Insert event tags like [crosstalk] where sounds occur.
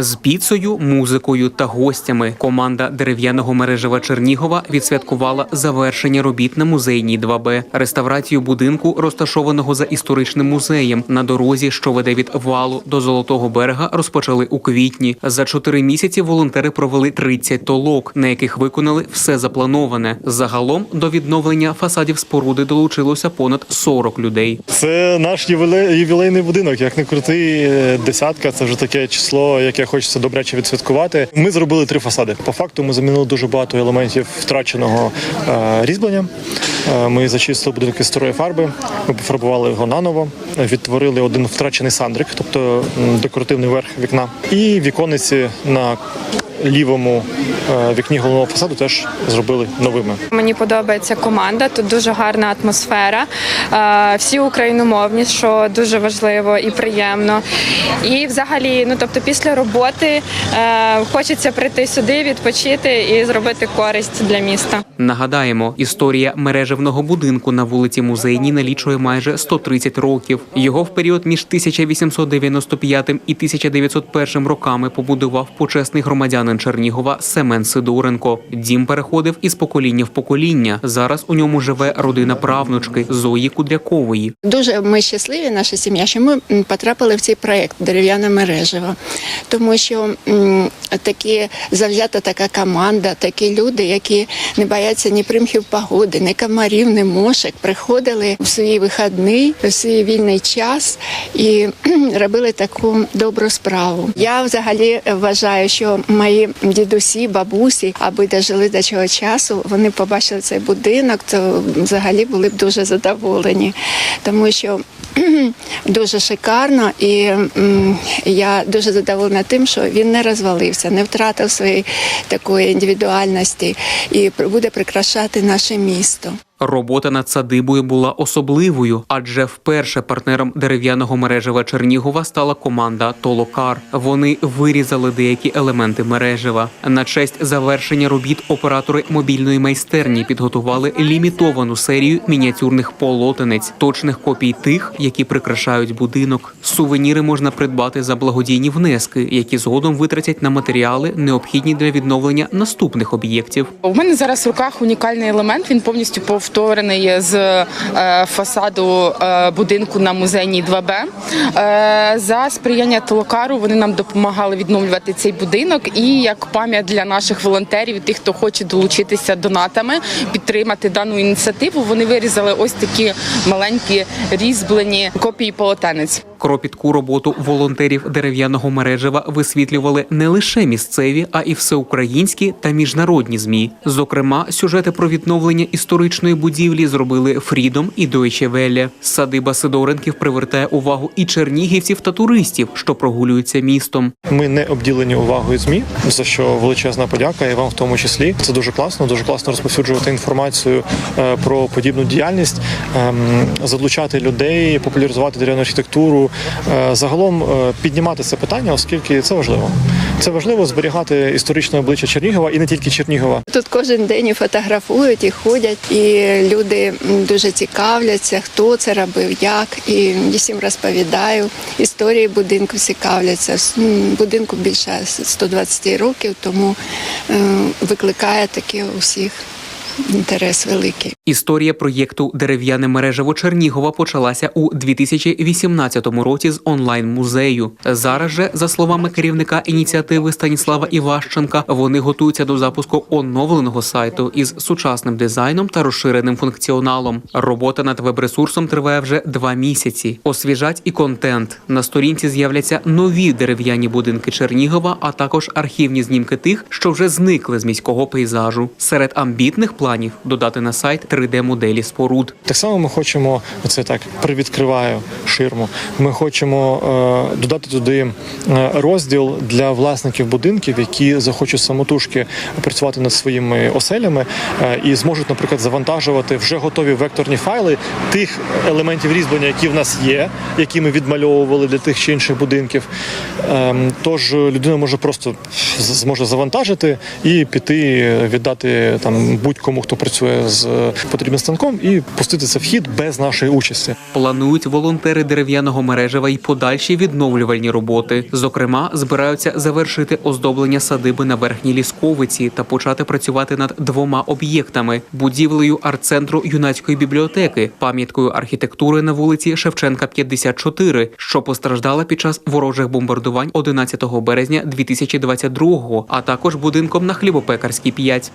З піцею, музикою та гостями команда дерев'яного мережева Чернігова відсвяткувала завершення робіт на музейній 2Б, реставрацію будинку, розташованого за історичним музеєм на дорозі, що веде від валу до Золотого берега, розпочали у квітні. За чотири місяці волонтери провели 30 толок, на яких виконали все заплановане. Загалом до відновлення фасадів споруди долучилося понад 40 людей. Це наш ювілей, ювілейний будинок. Як не крути, десятка це вже таке число, яке хочеться добряче відсвяткувати. Ми зробили три фасади. По факту ми замінили дуже багато елементів втраченого е, різьблення. Е, Ми зачистили будинки старої фарби, ми пофарбували його наново, відтворили один втрачений сандрик, тобто декоративний верх вікна, і вікониці на лівому е, вікні головного фасаду теж зробили новими. Мені подобається команда, тут дуже гарна атмосфера. Е, Всі україномовні, що дуже важливо і приємно. І взагалі, ну тобто, після роботи е, хочеться прийти сюди, відпочити і зробити користь для міста. Нагадаємо, історія мережевного будинку на вулиці Музейній налічує майже 130 років. Його в період між 1895 і 1901 роками побудував почесний громадянин Чернігова Семен Сидоренко. Дім переходив із покоління в покоління. Зараз у ньому живе родина правнучки Зої Кудрякової. Дуже ми щасливі, наша сім'я, що ми потрапили в цей проект дерев'яне мережево, тому що такі завзята така команда, такі люди, які не бояться ні примхів погоди, ні комарів, ні мошек, приходили в свій вихідний, в свій вільний час і робили таку добру справу. Я взагалі вважаю, що мої дідусі, бабусі, аби дожили до цього часу, вони побачили цей будинок, то взагалі були б дуже задоволені, тому що [clears throat] дуже шикарно, і я дуже задоволена тим, що він не розвалився, не втратив своєї такої індивідуальності і буде прикрашати наше місто. Робота над садибою була особливою, адже вперше партнером дерев'яного мережева Чернігова стала команда Толокар. Вони вирізали деякі елементи мережева. На честь завершення робіт оператори мобільної майстерні підготували лімітовану серію мініатюрних полотенець, точних копій тих, які прикрашають будинок. Сувеніри можна придбати за благодійні внески, які згодом витратять на матеріали, необхідні для відновлення наступних об'єктів. У мене зараз в руках унікальний елемент. Він повністю повторений з е, фасаду е, будинку на музейній 2Б. Е, за сприяння Толокару вони нам допомагали відновлювати цей будинок. І як пам'ять для наших волонтерів, тих, хто хоче долучитися донатами, підтримати дану ініціативу. Вони вирізали ось такі маленькі різьблені копії полотенець. Кропітку роботу волонтерів дерев'яного мережева висвітлювали не лише місцеві, а й всеукраїнські та міжнародні змі. Зокрема, сюжети про відновлення історичної будівлі зробили Фрідом і Deutsche Welle. Садиба Сидоренків привертає увагу і чернігівців та туристів, що прогулюються містом. Ми не обділені увагою змі, за що величезна подяка, і вам в тому числі. Це дуже класно, дуже класно розповсюджувати інформацію е, про подібну діяльність, ем, залучати людей, популяризувати дерев'яну архітектуру. е, Загалом е, піднімати це питання, оскільки це важливо. Це важливо зберігати історичне обличчя Чернігова і не тільки Чернігова. Тут кожен день і фотографують, і ходять, і люди дуже цікавляться, хто це робив, як. І всім розповідаю. Історії будинку цікавляться. Будинку більше 120 років, тому е, викликає таке у всіх інтерес великий. Історія проєкту Дерев'яне мережево Чернігова почалася у 2018 році з онлайн-музею. Зараз же, за словами керівника ініціативи Станіслава Іващенка, вони готуються до запуску оновленого сайту із сучасним дизайном та розширеним функціоналом. Робота над веб-ресурсом триває вже два місяці. Освіжать і контент. На сторінці з'являться нові дерев'яні будинки Чернігова, а також архівні знімки тих, що вже зникли з міського пейзажу. Серед амбітних планів додати на сайт 3D-моделі споруд. Так само ми хочемо оце так привідкриваю ширму. Ми хочемо е, додати туди е, розділ для власників будинків, які захочуть самотужки працювати над своїми оселями е, і зможуть, наприклад, завантажувати вже готові векторні файли тих елементів різьблення, які в нас є, які ми відмальовували для тих чи інших будинків. Е, тож людина може просто зможе завантажити і піти віддати там будь-кому будь-кому, хто працює з е, потрібним станком, і пустити це в хід без нашої участі. Планують волонтери дерев'яного мережева й подальші відновлювальні роботи. Зокрема, збираються завершити оздоблення садиби на верхній лісковиці та почати працювати над двома об'єктами: будівлею арт-центру юнацької бібліотеки, пам'яткою архітектури на вулиці Шевченка, 54, що постраждала під час ворожих бомбардувань 11 березня 2022-го, а також будинком на хлібопекарській 5.